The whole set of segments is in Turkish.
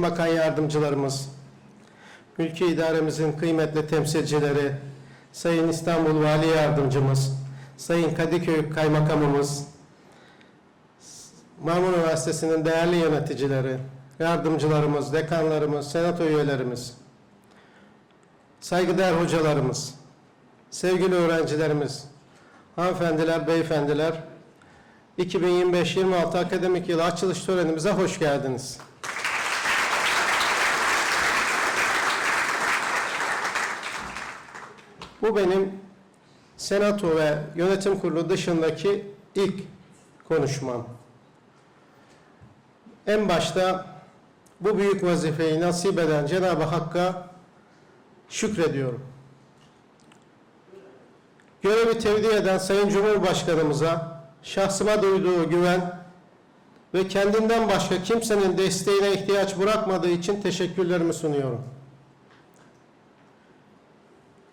Sayın Bakan Yardımcılarımız, Ülke İdaremizin kıymetli temsilcileri, Sayın İstanbul Vali Yardımcımız, Sayın Kadıköy Kaymakamımız, Marmara Üniversitesi'nin değerli yöneticileri, yardımcılarımız, dekanlarımız, senato üyelerimiz, saygıdeğer hocalarımız, sevgili öğrencilerimiz, hanımefendiler, beyefendiler, 2025-26 akademik yılı açılış törenimize hoş geldiniz. Bu benim senato ve yönetim kurulu dışındaki ilk konuşmam. En başta bu büyük vazifeyi nasip eden Cenab-ı Hakk'a şükrediyorum. Görevi tevdi eden Sayın Cumhurbaşkanımıza şahsıma duyduğu güven ve kendinden başka kimsenin desteğine ihtiyaç bırakmadığı için teşekkürlerimi sunuyorum.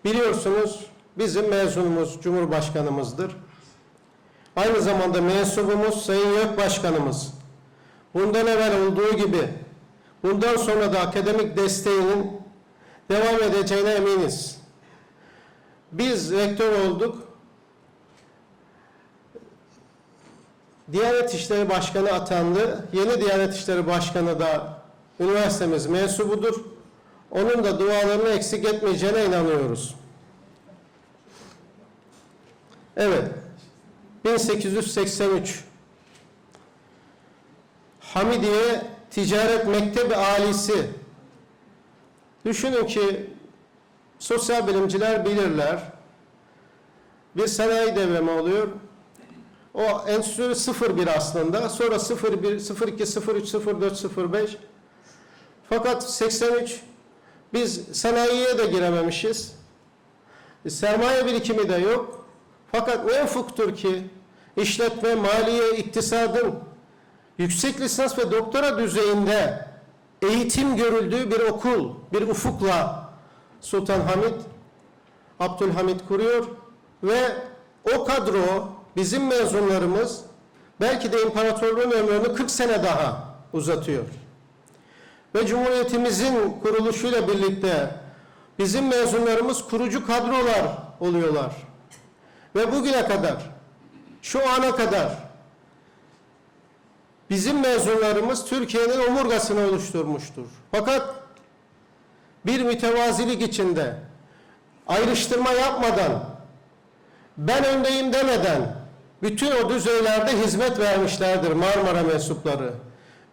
Biliyorsunuz bizim mezunumuz Cumhurbaşkanımızdır. Aynı zamanda mensubumuz Sayın YÖK Başkanımız. Bundan evvel olduğu gibi bundan sonra da akademik desteğinin devam edeceğine eminiz. Biz rektör olduk. Diyanet İşleri Başkanı atandı. Yeni Diyanet İşleri Başkanı da üniversitemiz mensubudur. Onun da dualarını eksik etmeyeceğine inanıyoruz. Evet. 1883 Hamidiye Ticaret Mektebi Alisi Düşünün ki sosyal bilimciler bilirler. Bir sanayi devrimi oluyor. O enstitü 01 aslında. Sonra 01, 02, 03, 04, 05. Fakat 83 biz sanayiye de girememişiz. Sermaye birikimi de yok. Fakat ne ufuktur ki işletme, maliye, iktisadın yüksek lisans ve doktora düzeyinde eğitim görüldüğü bir okul, bir ufukla Sultan Hamid, Abdülhamit kuruyor ve o kadro bizim mezunlarımız belki de imparatorluğun ömrünü 40 sene daha uzatıyor. Ve Cumhuriyetimizin kuruluşuyla birlikte bizim mezunlarımız kurucu kadrolar oluyorlar. Ve bugüne kadar, şu ana kadar bizim mezunlarımız Türkiye'nin omurgasını oluşturmuştur. Fakat bir mütevazilik içinde ayrıştırma yapmadan, ben öndeyim demeden bütün o düzeylerde hizmet vermişlerdir Marmara mensupları.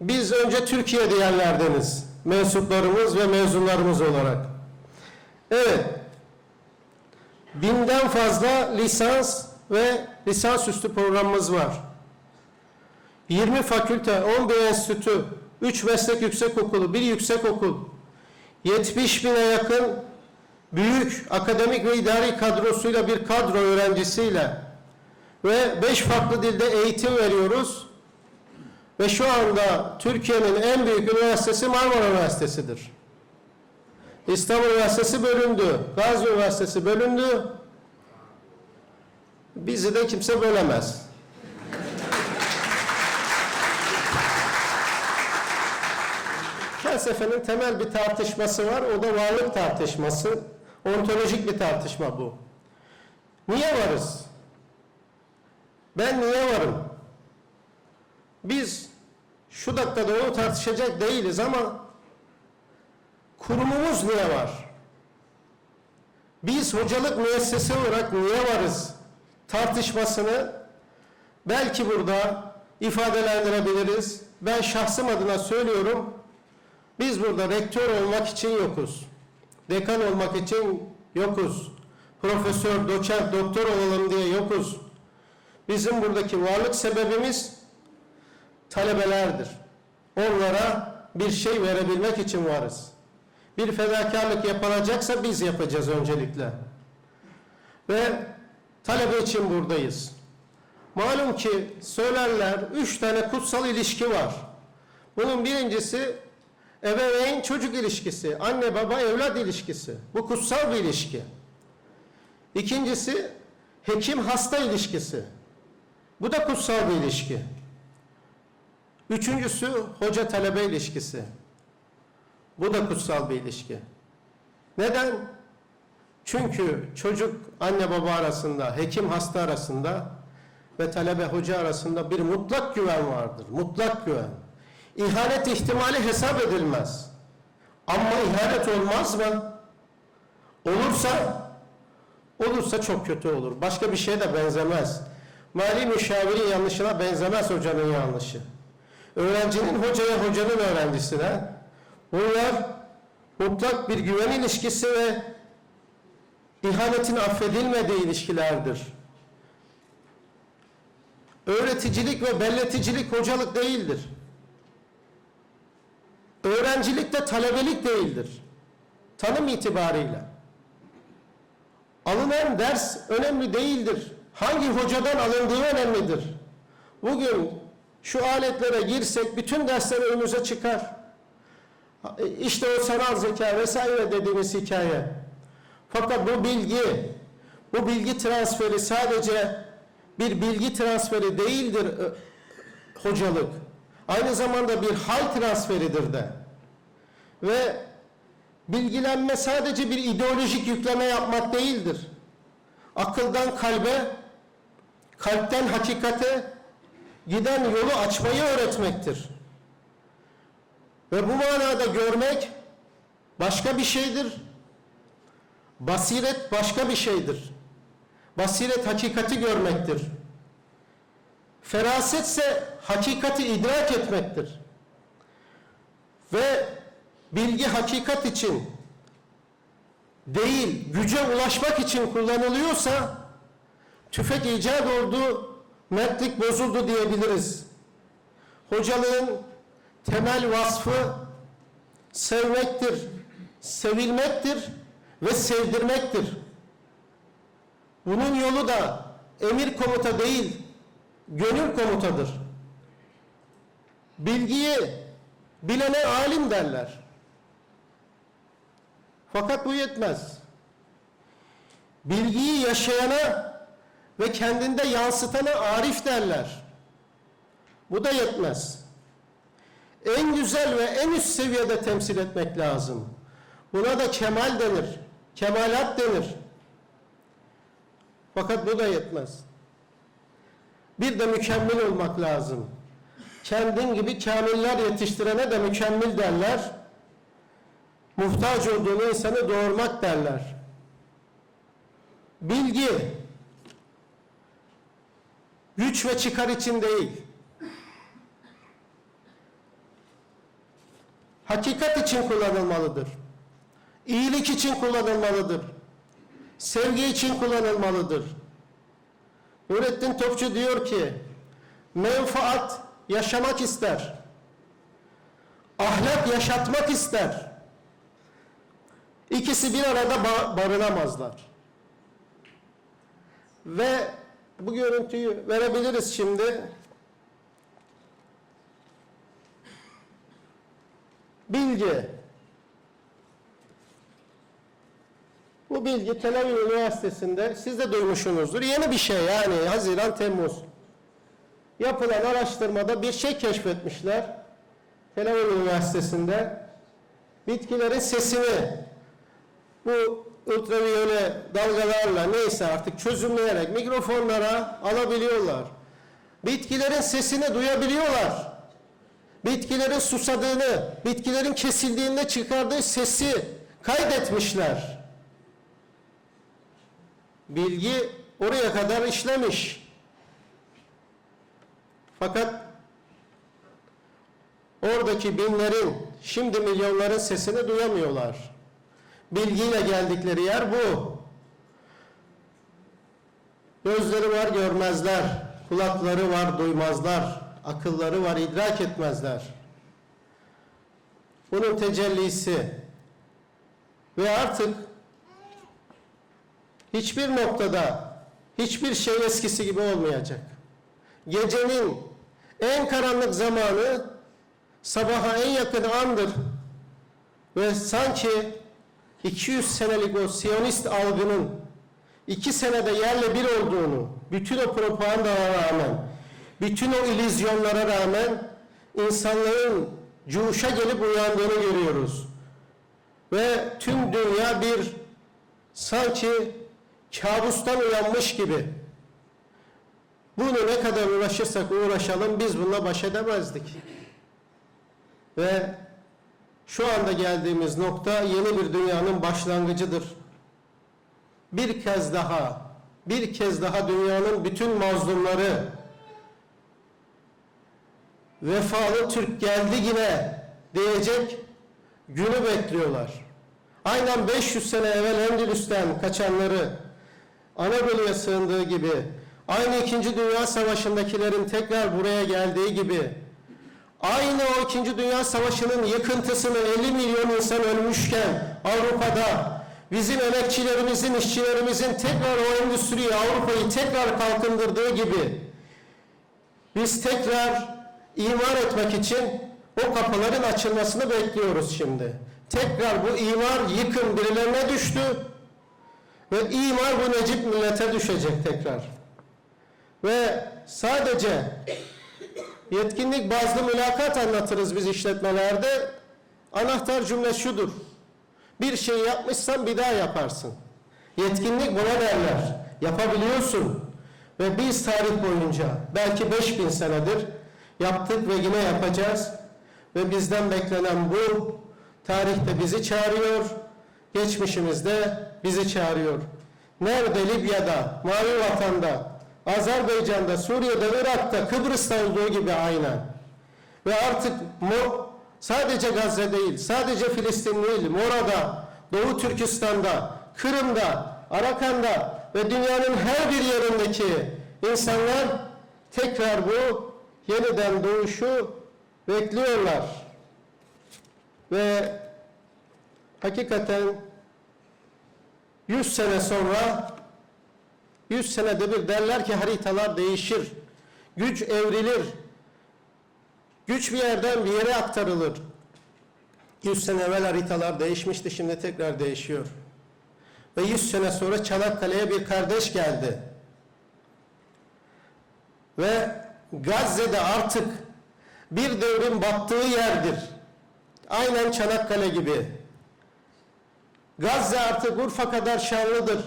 Biz önce Türkiye diyenlerdeniz mensuplarımız ve mezunlarımız olarak. Evet, binden fazla lisans ve lisansüstü programımız var. 20 fakülte, 11 enstitü, 3 meslek yüksekokulu, 1 yüksekokul, 70 bine yakın büyük akademik ve idari kadrosuyla bir kadro öğrencisiyle ve 5 farklı dilde eğitim veriyoruz. Ve şu anda Türkiye'nin en büyük üniversitesi Marmara Üniversitesi'dir. İstanbul Üniversitesi bölündü, Gazi Üniversitesi bölündü. Bizi de kimse bölemez. Felsefenin temel bir tartışması var, o da varlık tartışması. Ontolojik bir tartışma bu. Niye varız? Ben niye varım? Biz şu dakikada onu tartışacak değiliz ama kurumumuz niye var? Biz hocalık müessesi olarak niye varız? Tartışmasını belki burada ifadelendirebiliriz. Ben şahsım adına söylüyorum. Biz burada rektör olmak için yokuz. Dekan olmak için yokuz. Profesör, doçent, doktor olalım diye yokuz. Bizim buradaki varlık sebebimiz talebelerdir. Onlara bir şey verebilmek için varız. Bir fedakarlık yapılacaksa biz yapacağız öncelikle. Ve talebe için buradayız. Malum ki söylerler üç tane kutsal ilişki var. Bunun birincisi ebeveyn çocuk ilişkisi, anne baba evlat ilişkisi. Bu kutsal bir ilişki. İkincisi hekim hasta ilişkisi. Bu da kutsal bir ilişki. Üçüncüsü hoca talebe ilişkisi. Bu da kutsal bir ilişki. Neden? Çünkü çocuk anne baba arasında, hekim hasta arasında ve talebe hoca arasında bir mutlak güven vardır. Mutlak güven. İhanet ihtimali hesap edilmez. Ama ihanet olmaz mı? Olursa olursa çok kötü olur. Başka bir şeye de benzemez. Mali müşavirin yanlışına benzemez hocanın yanlışı. Öğrencinin hocaya, hocanın öğrencisine. Bunlar mutlak bir güven ilişkisi ve ihanetin affedilmediği ilişkilerdir. Öğreticilik ve belleticilik hocalık değildir. Öğrencilik de talebelik değildir. Tanım itibarıyla. Alınan ders önemli değildir. Hangi hocadan alındığı önemlidir. Bugün şu aletlere girsek bütün dersler önümüze çıkar. İşte o sanal zeka vesaire dediğimiz hikaye. Fakat bu bilgi, bu bilgi transferi sadece bir bilgi transferi değildir e, hocalık. Aynı zamanda bir hal transferidir de. Ve bilgilenme sadece bir ideolojik yükleme yapmak değildir. Akıldan kalbe, kalpten hakikate giden yolu açmayı öğretmektir. Ve bu manada görmek başka bir şeydir. Basiret başka bir şeydir. Basiret hakikati görmektir. Ferasetse hakikati idrak etmektir. Ve bilgi hakikat için değil, güce ulaşmak için kullanılıyorsa tüfek icat oldu, mertlik bozuldu diyebiliriz. Hocalığın temel vasfı sevmektir, sevilmektir ve sevdirmektir. Bunun yolu da emir komuta değil, gönül komutadır. Bilgiyi bilene alim derler. Fakat bu yetmez. Bilgiyi yaşayana ve kendinde yansıtana arif derler. Bu da yetmez. En güzel ve en üst seviyede temsil etmek lazım. Buna da kemal denir. Kemalat denir. Fakat bu da yetmez. Bir de mükemmel olmak lazım. Kendin gibi kamiller yetiştirene de mükemmel derler. Muhtaç olduğunu insanı doğurmak derler. Bilgi, güç ve çıkar için değil, hakikat için kullanılmalıdır. İyilik için kullanılmalıdır. Sevgi için kullanılmalıdır. Nurettin Topçu diyor ki, menfaat yaşamak ister. Ahlak yaşatmak ister. İkisi bir arada ba- barınamazlar. Ve bu görüntüyü verebiliriz şimdi. Bilgi. Bu bilgi Tel Aviv Üniversitesi'nde siz de duymuşsunuzdur. Yeni bir şey yani Haziran Temmuz. Yapılan araştırmada bir şey keşfetmişler. Tel Aviv Üniversitesi'nde bitkilerin sesini bu ultraviyole dalgalarla neyse artık çözümleyerek mikrofonlara alabiliyorlar. Bitkilerin sesini duyabiliyorlar. Bitkilerin susadığını, bitkilerin kesildiğinde çıkardığı sesi kaydetmişler. Bilgi oraya kadar işlemiş. Fakat oradaki binlerin, şimdi milyonların sesini duyamıyorlar. Bilgiyle geldikleri yer bu. Gözleri var görmezler, kulakları var duymazlar, akılları var idrak etmezler. Bunun tecellisi ve artık hiçbir noktada hiçbir şey eskisi gibi olmayacak. Gecenin en karanlık zamanı sabaha en yakın andır ve sanki 200 senelik o Siyonist algının iki senede yerle bir olduğunu, bütün o propagandalara rağmen, bütün o illüzyonlara rağmen insanların cuşa gelip uyandığını görüyoruz. ve tüm dünya bir sanki kabustan uyanmış gibi. Bunu ne kadar uğraşırsak uğraşalım biz bununla baş edemezdik. Ve şu anda geldiğimiz nokta yeni bir dünyanın başlangıcıdır. Bir kez daha, bir kez daha dünyanın bütün mazlumları vefalı Türk geldi yine diyecek günü bekliyorlar. Aynen 500 sene evvel Endülüs'ten kaçanları Anadolu'ya sığındığı gibi, aynı İkinci Dünya Savaşı'ndakilerin tekrar buraya geldiği gibi, aynı o İkinci Dünya Savaşı'nın yıkıntısını 50 milyon insan ölmüşken Avrupa'da bizim emekçilerimizin, işçilerimizin tekrar o endüstriyi, Avrupa'yı tekrar kalkındırdığı gibi biz tekrar imar etmek için o kapıların açılmasını bekliyoruz şimdi. Tekrar bu imar yıkım birilerine düştü ve imar bu Necip millete düşecek tekrar. Ve sadece yetkinlik bazlı mülakat anlatırız biz işletmelerde. Anahtar cümle şudur. Bir şey yapmışsan bir daha yaparsın. Yetkinlik buna derler. Yapabiliyorsun. Ve biz tarih boyunca belki 5000 senedir yaptık ve yine yapacağız. Ve bizden beklenen bu. Tarihte bizi çağırıyor. Geçmişimizde bizi çağırıyor. Nerede? Libya'da, Mavi Vatan'da, Azerbaycan'da, Suriye'de, Irak'ta, Kıbrıs'ta olduğu gibi aynen. Ve artık Mo sadece Gazze değil, sadece Filistin değil, Mora'da, Doğu Türkistan'da, Kırım'da, Arakan'da ve dünyanın her bir yerindeki insanlar tekrar bu yeniden doğuşu bekliyorlar. Ve hakikaten 100 sene sonra 100 senede bir derler ki haritalar değişir. Güç evrilir. Güç bir yerden bir yere aktarılır. 100 sene evvel haritalar değişmişti, şimdi tekrar değişiyor. Ve 100 sene sonra Çanakkale'ye bir kardeş geldi. Ve Gazze'de artık bir devrin battığı yerdir. Aynen Çanakkale gibi. Gazze artık Urfa kadar şanlıdır.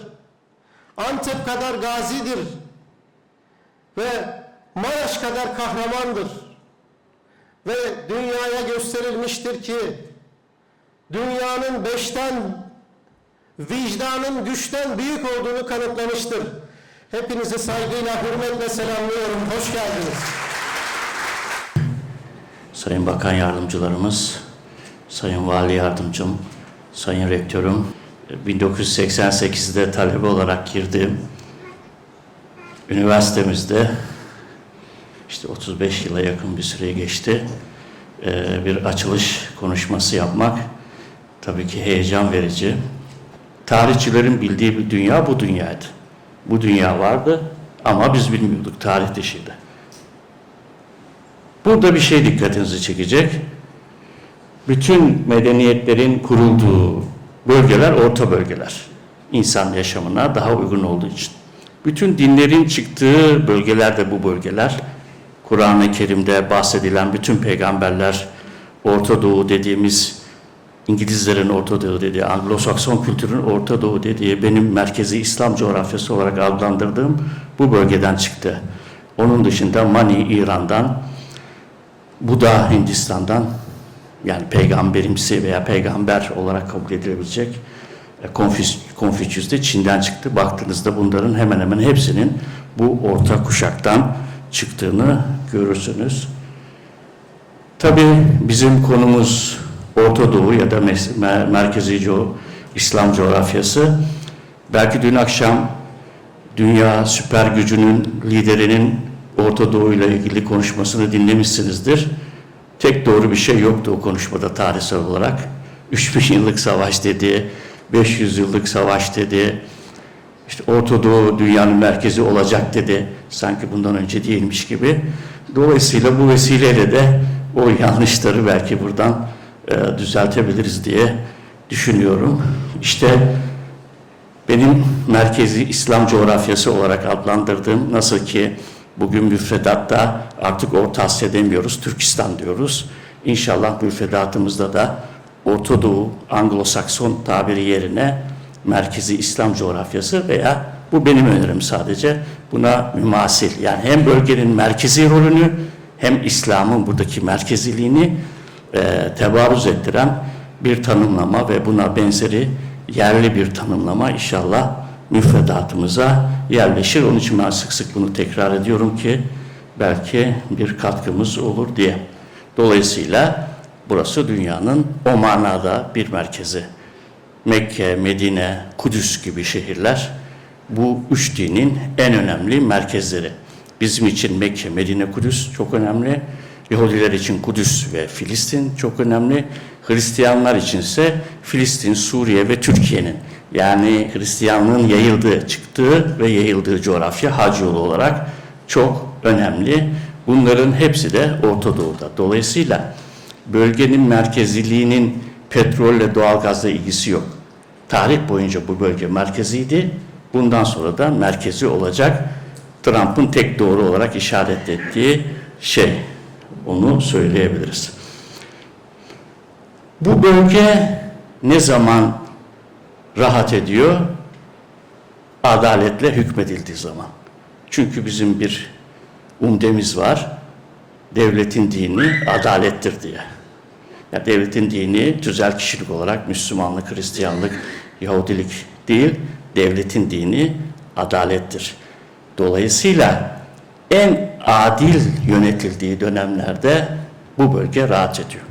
Antep kadar gazidir. Ve Maraş kadar kahramandır. Ve dünyaya gösterilmiştir ki dünyanın beşten vicdanın güçten büyük olduğunu kanıtlamıştır. Hepinizi saygıyla, hürmetle selamlıyorum. Hoş geldiniz. Sayın Bakan Yardımcılarımız, Sayın Vali Yardımcım, Sayın Rektörüm, 1988'de talebe olarak girdiğim üniversitemizde işte 35 yıla yakın bir süre geçti. Ee, Bir açılış konuşması yapmak tabii ki heyecan verici. Tarihçilerin bildiği bir dünya bu dünyaydı. Bu dünya vardı ama biz bilmiyorduk, tarih dışıydı. Burada bir şey dikkatinizi çekecek. Bütün medeniyetlerin kurulduğu bölgeler orta bölgeler. İnsan yaşamına daha uygun olduğu için. Bütün dinlerin çıktığı bölgeler de bu bölgeler. Kur'an-ı Kerim'de bahsedilen bütün peygamberler Orta Doğu dediğimiz İngilizlerin Orta Doğu dediği, Anglo-Sakson kültürün Orta Doğu dediği benim merkezi İslam coğrafyası olarak adlandırdığım bu bölgeden çıktı. Onun dışında Mani İran'dan, Buda Hindistan'dan yani peygamberimsi veya peygamber olarak kabul edilebilecek e, Konfüçyüs de Çin'den çıktı. Baktığınızda bunların hemen hemen hepsinin bu orta kuşaktan çıktığını görürsünüz. Tabii bizim konumuz Orta Doğu ya da Merkezi Co- İslam coğrafyası. Belki dün akşam dünya süper gücünün liderinin Orta Doğu ile ilgili konuşmasını dinlemişsinizdir. Tek doğru bir şey yoktu o konuşmada tarihsel olarak. 3000 yıllık savaş dedi, 500 yıllık savaş dedi. İşte Orta Doğu dünyanın merkezi olacak dedi. Sanki bundan önce değilmiş gibi. Dolayısıyla bu vesileyle de o yanlışları belki buradan e, düzeltebiliriz diye düşünüyorum. İşte benim merkezi İslam coğrafyası olarak adlandırdığım nasıl ki bugün müfredatta artık Orta Asya demiyoruz, Türkistan diyoruz. İnşallah müfredatımızda da Orta Doğu, Anglo-Sakson tabiri yerine merkezi İslam coğrafyası veya bu benim önerim sadece buna mümasil. Yani hem bölgenin merkezi rolünü hem İslam'ın buradaki merkeziliğini e, tebarüz ettiren bir tanımlama ve buna benzeri yerli bir tanımlama inşallah müfredatımıza yerleşir. Onun için ben sık sık bunu tekrar ediyorum ki belki bir katkımız olur diye. Dolayısıyla burası dünyanın o manada bir merkezi. Mekke, Medine, Kudüs gibi şehirler bu üç dinin en önemli merkezleri. Bizim için Mekke, Medine, Kudüs çok önemli. Yahudiler için Kudüs ve Filistin çok önemli. Hristiyanlar içinse Filistin, Suriye ve Türkiye'nin yani Hristiyanlığın yayıldığı, çıktığı ve yayıldığı coğrafya hac yolu olarak çok önemli. Bunların hepsi de Orta Doğu'da. Dolayısıyla bölgenin merkeziliğinin petrolle doğalgazla ilgisi yok. Tarih boyunca bu bölge merkeziydi. Bundan sonra da merkezi olacak. Trump'ın tek doğru olarak işaret ettiği şey. Onu söyleyebiliriz. Bu bölge ne zaman rahat ediyor? Adaletle hükmedildiği zaman. Çünkü bizim bir umdemiz var. Devletin dini adalettir diye. Ya devletin dini tüzel kişilik olarak Müslümanlık, Hristiyanlık, Yahudilik değil, devletin dini adalettir. Dolayısıyla en adil yönetildiği dönemlerde bu bölge rahat ediyor.